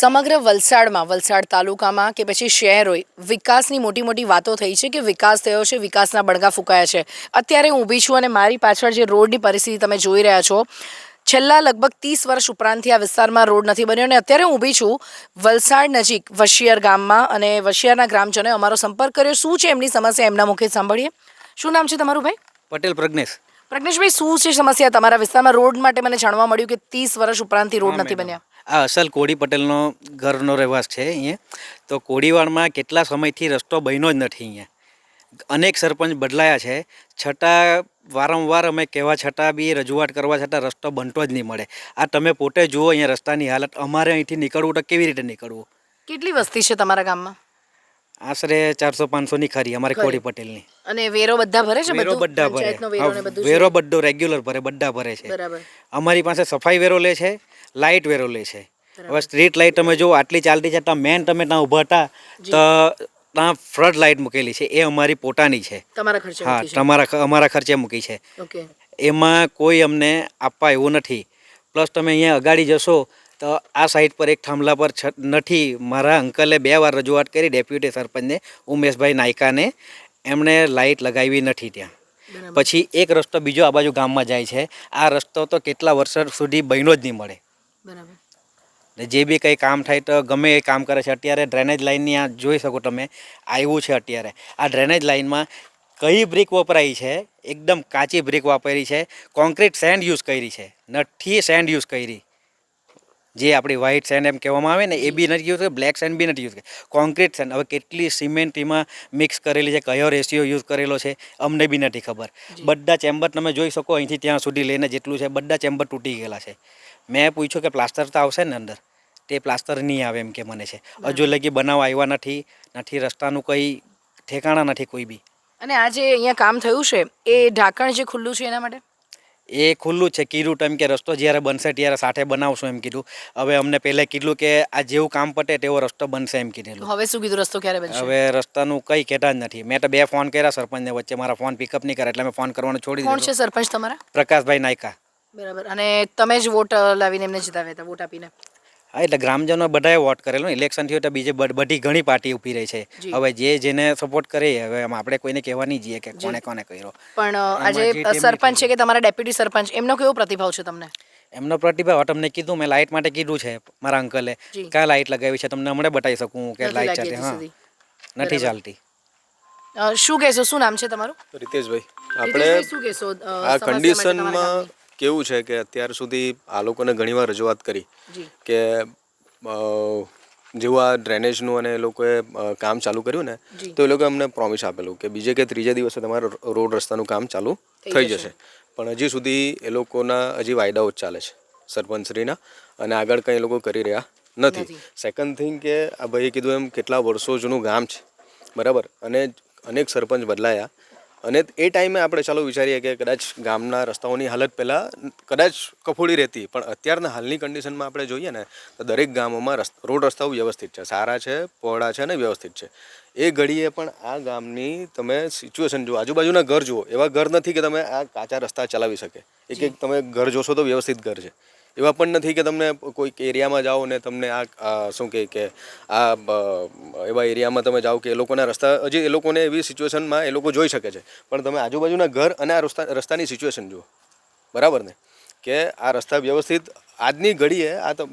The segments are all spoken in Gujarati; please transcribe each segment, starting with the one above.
સમગ્ર વલસાડમાં વલસાડ તાલુકામાં કે પછી શહેર હોય વિકાસની મોટી મોટી વાતો થઈ છે કે વિકાસ થયો છે વિકાસના બળગા ફૂંકાયા છે. અત્યારે હું ઊભી છું અને મારી પાછળ જે રોડની પરિસ્થિતિ તમે જોઈ રહ્યા છો છેલ્લા લગભગ ત્રીસ વર્ષ ઉપરાંતથી આ વિસ્તારમાં રોડ નથી બન્યો અને અત્યારે હું ઊભી છું વલસાડ નજીક વશિયર ગામમાં અને વશિયરના ગ્રામજનોએ અમારો સંપર્ક કર્યો. શું છે એમની સમસ્યા? એમના મુખે સાંભળીએ. શું નામ છે તમારું ભાઈ? પટેલ પ્રજ્ઞેશ. પ્રજ્ઞેશભાઈ શું છે સમસ્યા તમારા વિસ્તારમાં? રોડ માટે મને જાણવા મળ્યું કે ત્રીસ વર્ષ ઉપરાંતથી રોડ નથી બન્યા. આ અસલ કોડી પટેલનો ઘરનો રહેવાસ છે અહીંયા. તો કોડીવાડમાં કેટલા સમયથી રસ્તો બન્યો જ નથી અહીંયા. અનેક સરપંચ બદલાયા છે. છતાં વારંવાર અમે કહેવા છતાં બી રજૂઆત કરવા છતાં રસ્તો બનતો જ નહીં મળે. આ તમે પોતે જુઓ અહીંયા રસ્તાની હાલત. અમારે અહીંથી નીકળવું તો કેવી રીતે નીકળવું? કેટલી વસ્તી છે તમારા ગામમાં? આશરે ચારસો પાંચસોની ખરી અમારે. કોડી પટેલની. અને વેરો બધા ભરે છે વેરો બધા? ભરે. વેરો ને બધું છે? વેરો બધો રેગ્યુલર ભરે બધા ભરે છે. બરાબર. અમારી પાસે સફાઈ વેરો લે છે. લાઇટ વેરો લે છે હવે સ્ટ્રીટ લાઇટ તમે જો આટલી ચાલતી છે ત્યાં મેન તમે ત્યાં ઊભા હતા તો ત્યાં ફ્લડ લાઇટ મૂકેલી છે. એ અમારી પોતાની છે. તમારા ખર્ચે હા તમારા અમારા ખર્ચે મૂકી છે. એમાં કોઈ અમને આપવા એવું નથી. પ્લસ તમે અહીંયા અગાડી જશો તો આ સાઈડ પર એક થાંભલા પર છ- નથી. મારા અંકલે બે વાર રજૂઆત કરી ડેપ્યુટી સરપંચને ઉમેશભાઈ નાયકાને. એમણે લાઇટ લગાવી નથી ત્યાં. પછી એક રસ્તો બીજો આ બાજુ ગામમાં જાય છે. આ રસ્તો તો કેટલા વર્ષ સુધી બન્યો જ નહીં મળે. બરાબર. ને જે બી કંઈ કામ થાય તો ગમે એ કામ કરે છે. અત્યારે ડ્રેનેજ લાઇનની આ જોઈ શકો તમે આવ્યું છે અત્યારે. આ ડ્રેનેજ લાઇનમાં કઈ બ્રિક વપરાઈ છે? એકદમ કાચી બ્રિક વાપરી છે. કોન્ક્રીટ સેન્ડ યુઝ કરી છે. નથી સેન્ડ યુઝ કરી. જે આપણી વ્હાઇટ સેન્ડ એમ કહેવામાં આવે ને એ બી નથી યુઝ બ્લેક સેન્ડ બી નથી યુઝ કરી. કોન્ક્રીટ સેન્ડ હવે કેટલી સિમેન્ટ એમાં મિક્સ કરેલી છે કયો રેશિયો યુઝ કરેલો છે અમને બી નથી ખબર. બધા ચેમ્બર તમે જોઈ શકો અહીંથી ત્યાં સુધી લઈને જેટલું છે બધા ચેમ્બર તૂટી ગયેલા છે. મેં પૂછ્યું કે પ્લાસ્ટર તો આવશે ને અંદર? તે પ્લાસ્ટર નહીં આવે એમ કે મને છે. હજુ લગી બનાવ આવ્યા નથી નથી રસ્તાનું કંઈ ઠેકાણા નથી કોઈ બી. અને આ જે અહીંયા કામ થયું છે એ ઢાંકણ જે ખુલ્લું છે એના માટે? એ ખુલ્લું છે કીધું ટાઈમ કે રસ્તો જ્યારે બનશે ત્યારે સાથે બનાવશું એમ કીધું. હવે અમને પહેલે કીધું કે આ જેવું કામ પતે તેવો રસ્તો બનશે એમ તો કીધેલું. હવે શું કીધું રસ્તો ક્યારે બનશે? હવે રસ્તાનું કંઈ કહેતા જ નથી. મેં તો બે ફોન કર્યા સરપંચને વચ્ચે. મારા ફોન પિકઅપ નહીં કરે એટલે મેં ફોન કરવાનું છોડી કોણ છે સરપંચ તમારા? પ્રકાશભાઈ નાયકા. બરાબર. અને તમે જ વોટ લાવીને એમને જીતાવ્યા હતા વોટ આપીને. હા એટલે ગ્રામજનો બધાએ વોટ કરેલો ઇલેક્શન થયું એટલે બીજે બધી ઘણી પાર્ટી ઊભી રહી છે. હવે જે જેને સપોર્ટ કરે હવે આપણે કોઈને કહેવા નહીં જઈએ કે કોને કોને કર્યો. પણ આજે સરપંચ છે કે તમારા ડેપ્યુટી સરપંચ એમનો કેવો પ્રતિભાવ છે તમને? એમનો પ્રતિભાવ તમને કીધું મેં લાઇટ માટે કીધું છે મારા અંકલે. ક્યાં લાઇટ લગાવી છે? તમને હમણાં બતાવી શકું કે નથી લાઇટ ચાલે હા. નથી ચાલતી. શું કહેશો? શું નામ છે તમારું? રીતેશભાઈ આપણે શું કહેશો? આ કન્ડિશનમાં? કેવું છે કે અત્યાર સુધી આ લોકોને ઘણીવાર રજૂઆત કરી કે જેવું આ ડ્રેનેજનું અને એ લોકોએ કામ ચાલુ કર્યું ને તો એ લોકોએ અમને પ્રોમિસ આપેલું કે બીજે કે ત્રીજે દિવસે તમારે રોડ રસ્તાનું કામ ચાલુ થઈ જશે. પણ હજી સુધી એ લોકોના હજી વાયદાઓ જ ચાલે છે સરપંચશ્રીના અને આગળ કંઈ એ લોકો કરી રહ્યા નથી. નથી. સેકન્ડ થિંગ કે આ ભાઈએ કીધું એમ કેટલા વર્ષો જૂનું ગામ છે બરાબર? અને અનેક સરપંચ બદલાયા અને એ ટાઈમે આપણે ચાલો વિચારીએ કે કદાચ ગામના રસ્તાઓની હાલત પહેલાં કદાચ કફોડી રહેતી પણ અત્યારના હાલની કન્ડિશનમાં આપણે જોઈએ ને તો દરેક ગામોમાં રસ્ત રોડ રસ્તાઓ વ્યવસ્થિત છે. સારા છે પહોળા છે અને વ્યવસ્થિત છે. એ ઘડીએ પણ આ ગામની તમે સિચ્યુએશન જુઓ આજુબાજુના ઘર જુઓ એવા ઘર નથી કે તમે આ કાચા રસ્તા ચલાવી શકે. એક એક તમે ઘર જોશો તો વ્યવસ્થિત ઘર છે. એવા પણ નથી કે તમને કોઈક એરિયામાં જાઓ ને તમને આ શું કહે કે આ એવા એરિયામાં તમે જાઓ કે એ લોકોના રસ્તા, હજી એ લોકોને એવી સિચ્યુએશનમાં એ લોકો જોઈ શકે છે. પણ તમે આજુબાજુના ઘર અને આ રસ્તા, રસ્તાની સિચ્યુએશન જુઓ. બરાબર ને? કે આ રસ્તા વ્યવસ્થિત આજની ઘડીએ આ તો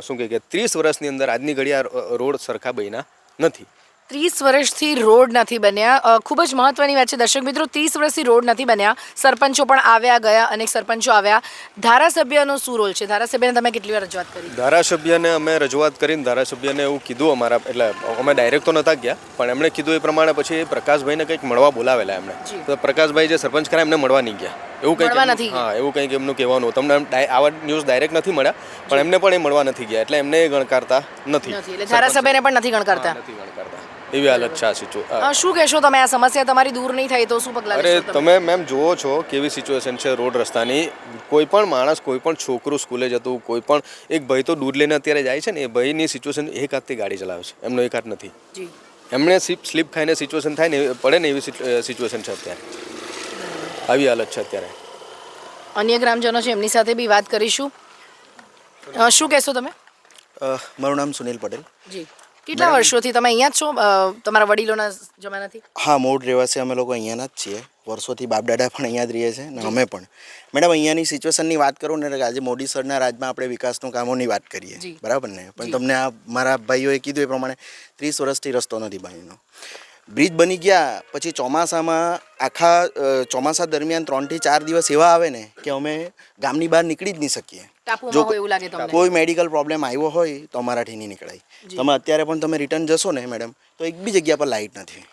શું કહે કે ત્રીસ વર્ષની અંદર આજની ઘડી આ રોડ સરખા બન્યા નથી. ત્રીસ વર્ષથી રોડ નથી બન્યા. ખૂબ જ મહત્વની વાત છે દર્શક મિત્રો ત્રીસ વર્ષથી રોડ નથી બન્યા. સરપંચો પણ આવ્યા ગયા અનેક સરપંચો આવ્યા. ધારાસભ્યનો શું રોલ છે? ધારાસભ્યને તમે કેટલી વાર રજૂઆત કરી? ધારાસભ્યને અમે રજૂઆત કરીને ધારાસભ્યને એવું કીધું અમારા એટલે અમે ડાયરેક્ટ તો નહોતા ગયા પણ એમણે કીધું એ પ્રમાણે પછી પ્રકાશભાઈને કંઈક મળવા બોલાવેલા એમણે. તો પ્રકાશભાઈ જે સરપંચ ખરા એમને મળવા નહીં ગયા. એવું કંઈક નથી હા એવું કંઈક એમનું કહેવાનું તમને આવા ન્યૂઝ ડાયરેક્ટ નથી મળ્યા પણ એમને પણ એ મળવા નથી ગયા એટલે એમને ગણકારતા નથી. નથી ધારાસભ્યને પણ નથી ગણકારતા. નથી ગણકારતા. એવી હાલત છે આ સિચ્યુએશન શું કહેશો તમે? આ સમસ્યા તમારી દૂર નહીં થાય તો શું પગલાં અરે તમે? મેમ જુઓ છો કેવી સિચ્યુએશન છે રોડ રસ્તાની. કોઈ પણ માણસ કોઈ પણ છોકરું સ્કૂલે જતું કોઈ પણ એક ભાઈ તો દૂધ લઈને અત્યારે જાય છે ને એ ભાઈની સિચ્યુએશન એક હાથથી ગાડી ચલાવે છે. એમનો એક હાથ નથી. એમણે સ્લીપ સ્લીપ ખાઈને સિચ્યુએશન થાય ને પડે ને એવી સિચ્યુએશન છે અત્યારે. આવી હાલત છે અત્યારે. અન્ય ગ્રામજનો છે એમની સાથે બી વાત કરીશું. શું કહેશો તમે? મારું નામ સુનિલ પટેલ. જી. કેટલા વર્ષોથી તમે અહીંયા જ છો? તમારા વડીલોના જમાનાથી? હા મૂળ રહેવાસી અમે લોકો અહીંયાના જ છીએ. વર્ષોથી બાપદાદા પણ અહીંયા જ રહીએ છીએ ને અમે પણ. મેડમ અહીંયાની સિચ્યુએશનની વાત કરું ને આજે મોદી સરના રાજમાં આપણે વિકાસનું કામોની વાત કરીએ. બરાબર ને? પણ તમને આ મારા ભાઈઓએ કીધું એ પ્રમાણે ત્રીસ વર્ષથી રસ્તો નથી બન્યો. બ્રિજ બની ગયા પછી ચોમાસામાં આખા ચોમાસા દરમિયાન ત્રણથી ચાર દિવસ એવા આવે ને કે અમે ગામની બહાર નીકળી જ નહીં શકીએ. જો હોય એવું લાગે કોઈ મેડિકલ પ્રોબ્લેમ આવ્યો હોય તો અમારાથી નહીં નીકળાય. તમે અત્યારે પણ તમે રિટર્ન જશો ને મેડમ તો એક બી જગ્યા પર લાઇટ નથી.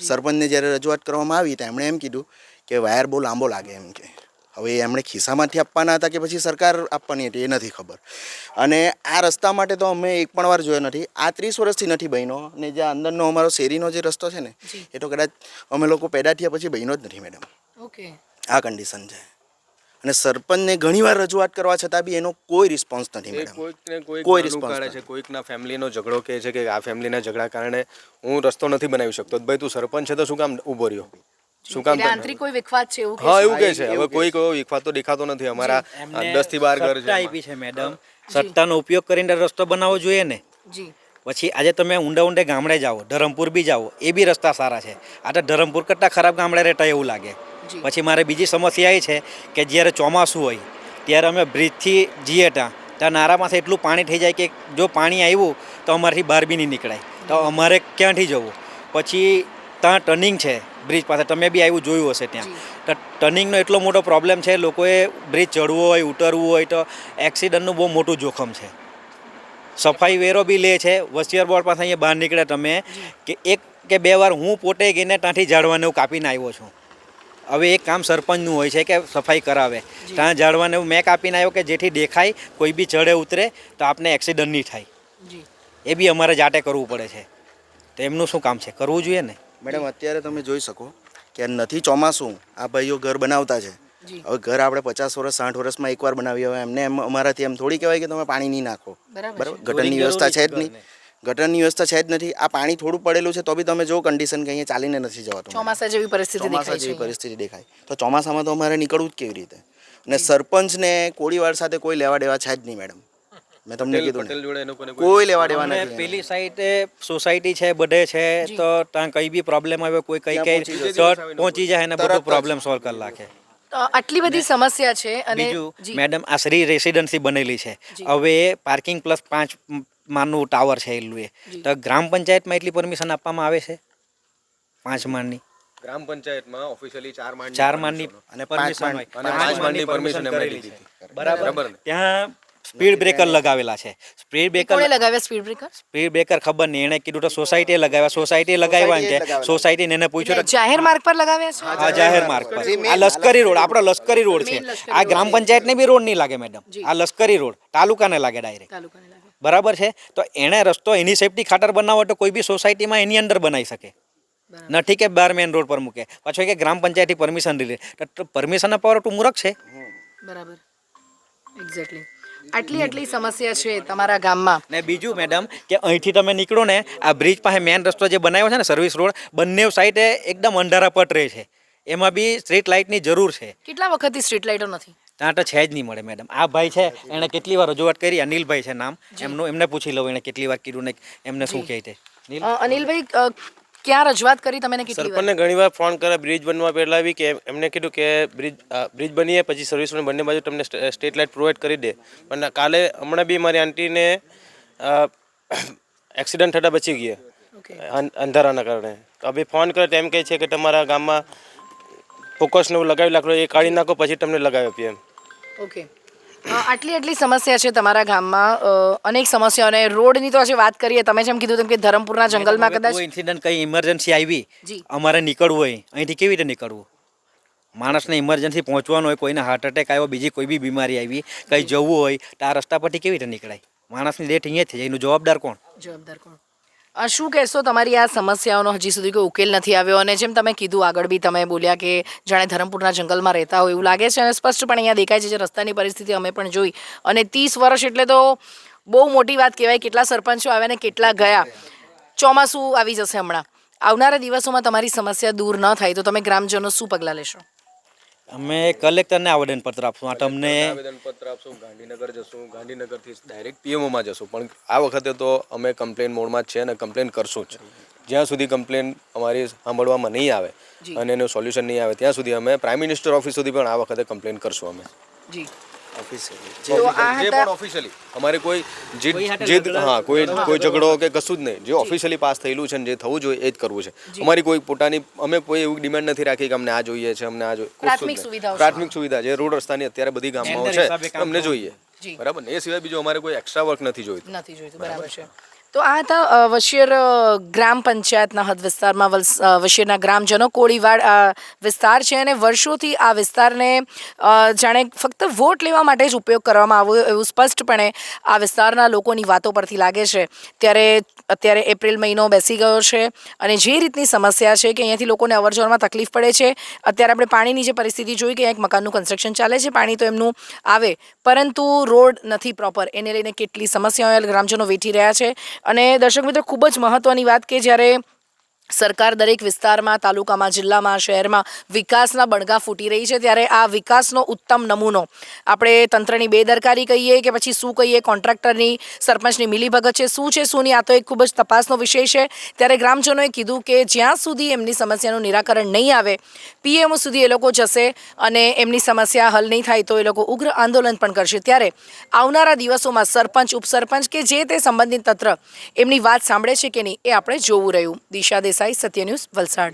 સરપંચને જ્યારે રજૂઆત કરવામાં આવી તો એમણે એમ કીધું કે વાયર બહુ લાંબો લાગે એમ કે. હવે એ એમણે ખિસ્સામાંથી આપવાના હતા કે પછી સરકાર આપવાની હતી એ નથી ખબર. અને આ રસ્તા માટે તો અમે એક પણ વાર જોયો નથી. આ ત્રીસ વર્ષથી નથી બન્યો અને જે અંદરનો અમારો શેરીનો જે રસ્તો છે ને એ તો કદાચ અમે લોકો પેદા થયા પછી બન્યો જ નથી મેડમ. ઓકે. આ કન્ડિશન છે. અને સરપંચને ઘણીવાર રજૂઆત કરવા છતાં બી એનો કોઈ રિસ્પોન્સ નથી મેડમ. કોઈ રિસ્પોન્સ છે કોઈકના ફેમિલીનો ઝઘડો કહે છે કે આ ફેમિલીના ઝઘડા કારણે હું રસ્તો નથી બનાવી શકતો. ભાઈ તું સરપંચ છે તો શું કામ ઊભો રહ્યો? શું કામ આંતરિક કોઈ વિખવાદ છે એવું હા કે એવું કહે છે. હવે કોઈ કોઈ વિખવાદ તો દેખાતો નથી. અમારા દસથી બાર ઘર છે આપી છે મેડમ સત્તાનો ઉપયોગ કરીને રસ્તો બનાવવો જોઈએ ને? જી. પછી આજે તમે ઊંડા ઊંડે ગામડે જાઓ ધરમપુર બી જાઓ એ બી રસ્તા સારા છે. આ તો ધરમપુર કરતાં ખરાબ ગામડે રહેતા એવું લાગે. પછી મારે બીજી સમસ્યા એ છે કે જ્યારે ચોમાસું હોય ત્યારે અમે બ્રિજથી જઈએ ત્યાં ત્યાં નારામાંથી એટલું પાણી થઈ જાય કે જો પાણી આવ્યું તો અમારાથી બહાર બી નહીં નીકળાય. તો અમારે ક્યાંથી જવું? પછી ત્યાં ટર્નિંગ છે બ્રિજ પાસે. તમે બી આવ્યું જોયું હશે ત્યાં. તો ટર્નિંગનો એટલો મોટો પ્રોબ્લેમ છે લોકોએ બ્રિજ ચડવું હોય ઉતરવું હોય તો એક્સિડન્ટનું બહુ મોટું જોખમ છે. સફાઈ વેરો બી લે છે. વસ્તીયર બોર્ડ પાસે અહીંયા બહાર નીકળે તમે કે એક કે બે વાર હું પોતે ગઈને ત્યાંથી ઝાડવાને એવું કાપીને આવ્યો છું. હવે એક કામ સરપંચનું હોય છે કે સફાઈ કરાવે. ત્યાં ઝાડવાને એવું મેં કાપીને આવ્યો કે જેથી દેખાય કોઈ બી ચડે ઉતરે તો આપને એક્સિડન્ટ નહીં થાય. એ બી અમારે જાતે કરવું પડે છે. તો એમનું શું કામ છે? કરવું જોઈએ ને? મેડમ અત્યારે તમે જોઈ શકો કે નથી ચોમાસું આ ભાઈઓ ઘર બનાવતા છે. હવે ઘર આપણે પચાસ વર્ષ સાઠ વર્ષમાં એકવાર બનાવીએ હવે એમને એમ અમારાથી એમ થોડી કહેવાય કે તમે પાણી નહીં નાખો. બરાબર ગટરની વ્યવસ્થા છે જ નહીં. ગટરની વ્યવસ્થા છે જ નથી. આ પાણી થોડું પડેલું છે તો બી તમે જો કન્ડિશન કે અહીંયા ચાલીને નથી જવાતું ચોમાસા જેવી પરિસ્થિતિ ચોમાસા દેખાય જેવી પરિસ્થિતિ દેખાય. તો ચોમાસામાં તો અમારે નીકળવું જ કેવી રીતે? અને સરપંચને કોળીવાર સાથે કોઈ લેવા દેવા છે જ નહીં મેડમ. મેં તમને કીધું પટેલ જોડે એ લોકોને કોઈ કોઈ લેવા દેવા નથી પેલી સાઈડે સોસાયટી છે બધે છે તો ત્યાં કઈ બી પ્રોબ્લેમ આવે કોઈ કઈ કઈ પહોંચી તો પહોંચી જાય ને બધો પ્રોબ્લેમ સોલ્વ કરી નાખે. આટલી બધી સમસ્યા છે અને બીજું મેડમ આ શ્રી રેસિડન્સી બનેલી છે. હવે પાર્કિંગ પ્લસ પાંચ માળનું ટાવર છે એટલું એ તો ગ્રામ પંચાયતમાં એટલી પરમિશન આપવામાં આવે છે? પાંચ માળની. ગ્રામ પંચાયતમાં ઓફિશિયલી ચાર માળની ચાર માળની અને પરમિશન હોય. અને પાંચ માળની પરમિશન અમે લીધી બરાબર. ત્યાં સ્પીડ બ્રેકર લગાવેલા છે. સ્પીડ બ્રેકર કોણે લગાવ્યા સ્પીડ બ્રેકર સ્પીડ બ્રેકર ખબર નહીં. એણે કીધું તો સોસાયટીએ લગાવ્યા. સોસાયટીએ લગાવ્યા છે સોસાયટી ને સોસાયટીને એને પૂછ્યું તો જાહેર માર્ગ પર લગાવ્યા છે? આ જાહેર માર્ગ પર. આ લશ્કરી રોડ આપણો લશ્કરી રોડ. છે. આ ગ્રામ. પંચાયતને બી રોડ નહીં લાગે મેડમ આ લશ્કરી રોડ. તાલુકાને લાગે ડાયરેક્ટ તાલુકાને લાગે. બરાબર છે? તો એણે રસ્તો એની સેફટી ખાતર બનાવો તો કોઈ બી સોસાયટીમાં એની અંદર બનાવી શકે. નથી કે બાર મેન રોડ પર મૂકે. પાછો કે ગ્રામ પંચાયતથી પરમિશન લીધી. તો પરમિશનના પાવર તું મૂરખ છે? બરાબર. એક્ઝેક્ટલી આટલી આટલી સમસ્યા છે તમારા ગામમાં. ને બીજું મેડમ કે અહીંથી તમે નીકળો ને આ બ્રિજ પાસે મેન રસ્તો જે બનાવ્યો છે ને સર્વિસ રોડ બંને સાઈડે એકદમ અંધારા પટ રહે છે. એમાં બી સ્ટ્રીટ લાઇટની જરૂર છે. કેટલા વખતથી સ્ટ્રીટ લાઇટો નથી? ત્યાં તો છે જ નહીં મળે મેડમ આ ભાઈ છે એણે કેટલી વાર રજૂઆત કરી અનિલભાઈ છે નામ. એમનું એમને પૂછી લઉં એણે કેટલી વાર કીધું ને એમને શું કહે છે. અનિલભાઈ ક્યાં રજૂઆત કરી તમે ને કેટલી વાર સરપંચને ઘણીવાર ફોન કર્યા બ્રિજ બનવા પહેલા બી કે એમને કીધું કે બ્રિજ બ્રિજ બનીએ પછી સર્વિસ બંને બાજુ તમને સ્ટે- સ્ટ્રીટ લાઇટ પ્રોવાઈડ કરી દે. પણ કાલે હમણાં બી મારી આંટીને એક્સિડન્ટ થતાં બચી ગયા. અંધારાના કારણે. તો અભી ફોન કરે તેમ કહે છે કે તમારા ગામમાં ફોકસને એવું લગાવી નાખો એ કાઢી નાખો પછી તમને લગાવી આપીએ એમ. ઓકે આટલી આટલી સમસ્યા છે તમારા ગામમાં. અનેક સમસ્યાઓ અને રોડની તો આજે વાત કરીએ તમે જેમ કીધું તેમ કે ધરમપુરના જંગલમાં કદાચ ઇન્સિડન્ટ કઈ ઇમરજન્સી આવી અમારે નીકળવું હોય અહીંથી કેવી રીતે નીકળવું? માણસને ઇમરજન્સી પહોંચવાનું હોય કોઈને હાર્ટ એટેક આવ્યો બીજી કોઈ બી બીમારી આવી કંઈ જવું હોય તો આ રસ્તા પરથી કેવી રીતે નીકળાય? માણસની ડેટ અહીંયા થઈ જાય એનું જવાબદાર કોણ? જવાબદાર કોણ? શું કહેશો તમારી આ સમસ્યાઓનો હજી સુધી કોઈ ઉકેલ નથી આવ્યો? અને જેમ તમે કીધું, આગળ બી તમે બોલ્યા કે જાણે ધરમપુરના જંગલમાં રહેતા હોય એવું લાગે છે અને સ્પષ્ટપણે અહીંયા દેખાય છે જે રસ્તાની પરિસ્થિતિ અમે પણ જોઈ. અને ત્રીસ વર્ષ એટલે તો બહુ મોટી વાત કહેવાય, કેટલા સરપંચો આવ્યા ને કેટલા ગયા. ચોમાસું આવી જશે હમણાં. આવનારા દિવસોમાં તમારી સમસ્યા દૂર ન થાય તો તમે ગ્રામજનો શું પગલાં લેશો? અમે કલેક્ટરને આવેદનપત્ર આપશું. આ તમને આવેદનપત્ર આપશું ગાંધીનગર જશું ગાંધીનગરથી ડાયરેક્ટ પીએમઓમાં જશું. પણ આ વખતે તો અમે કમ્પ્લેન મોડમાં જ છે અને કમ્પ્લેન કરશું જ. જ્યાં સુધી કમ્પ્લેન અમારી સાંભળવામાં નહીં આવે અને એનું સોલ્યુશન નહીં આવે ત્યાં સુધી અમે પ્રાઇમ મિનિસ્ટર ઓફિસ સુધી પણ આ વખતે કમ્પ્લેન કરશું અમે. જી. જે હતા પણ ઓફિશિયલી અમારે કોઈ જીદ જીદ હા કોઈ કોઈ ઝઘડો કે કશું જ નહીં. જે ઓફિશિયલી પાસ થયેલું છે ને જે થવું જોઈએ એ જ કરવું છે. અમારી કોઈ પોતાની અમે કોઈ એવું ડિમાન્ડ નથી રાખી કે અમને આ જોઈએ છે અમને આ જોઈએ પ્રાથમિક સુવિધા જે રોડ રસ્તાની અત્યારે બધી ગામમાં છે. અમને જોઈએ. બરાબર ને? એ સિવાય બીજું અમારે કોઈ એક્સ્ટ્રા વર્ક નથી જોઈતું. નથી જોઈતું. બરાબર છે. તો આ હતા વશીર ગ્રામ પંચાયતના હદ વિસ્તારમાં વશીરના ગ્રામજનો કોળીવાડ વિસ્તાર છે અને વર્ષોથી આ વિસ્તારને જાણે ફક્ત વોટ લેવા માટે જ ઉપયોગ કરવામાં આવ્યો એવું સ્પષ્ટપણે આ વિસ્તારના લોકોની વાતો પરથી લાગે છે. ત્યારે અત્યારે એપ્રિલ મહિનો બેસી ગયો છે અને જે રીતની સમસ્યા છે કે અહીંયાથી લોકોને અવરજવરમાં તકલીફ પડે છે, અત્યારે આપણે પાણીની જે પરિસ્થિતિ જોઈ કે એક મકાનનું કન્સ્ટ્રક્શન ચાલે છે, પાણી તો એમનું આવે, પરંતુ રોડ નથી પ્રોપર એને લઈને કેટલી સમસ્યાઓ ગ્રામજનો વેઠી રહ્યા છે. અને દર્શક મિત્રો, ખૂબ જ મહત્વની વાત કે જ્યારે સરકાર દરેક વિસ્તારમાં, તાલુકામાં, જિલ્લામાં, શહેરમાં વિકાસના બણગા ફૂટી રહી છે. ત્યારે આ વિકાસનો ઉત્તમ નમૂનો આપણે તંત્રની બેદરકારી કહીએ કે પછી શું કહીએ? કોન્ટ્રાક્ટરની સરપંચની મિલીભગત છે. શું છે, શું નહીં? આ તો એક ખૂબ જ તપાસનો વિષય છે. ત્યારે ગ્રામજનોએ કીધું કે જ્યાં સુધી એમની સમસ્યાનું નિરાકરણ નહીં આવે પીએમઓ સુધી એ લોકો જશે અને એમની સમસ્યા હલ નહીં થાય તો એ લોકો ઉગ્ર આંદોલન પણ કરશે. ત્યારે આવનારા દિવસોમાં સરપંચ, ઉપસરપંચ કે જે તે સંબંધિત તંત્ર એમની વાત સાંભળે છે કે નહીં એ આપણે જોવું રહ્યું. દિશા દેસાઈ સત્ય ન્યૂઝ વલસાડ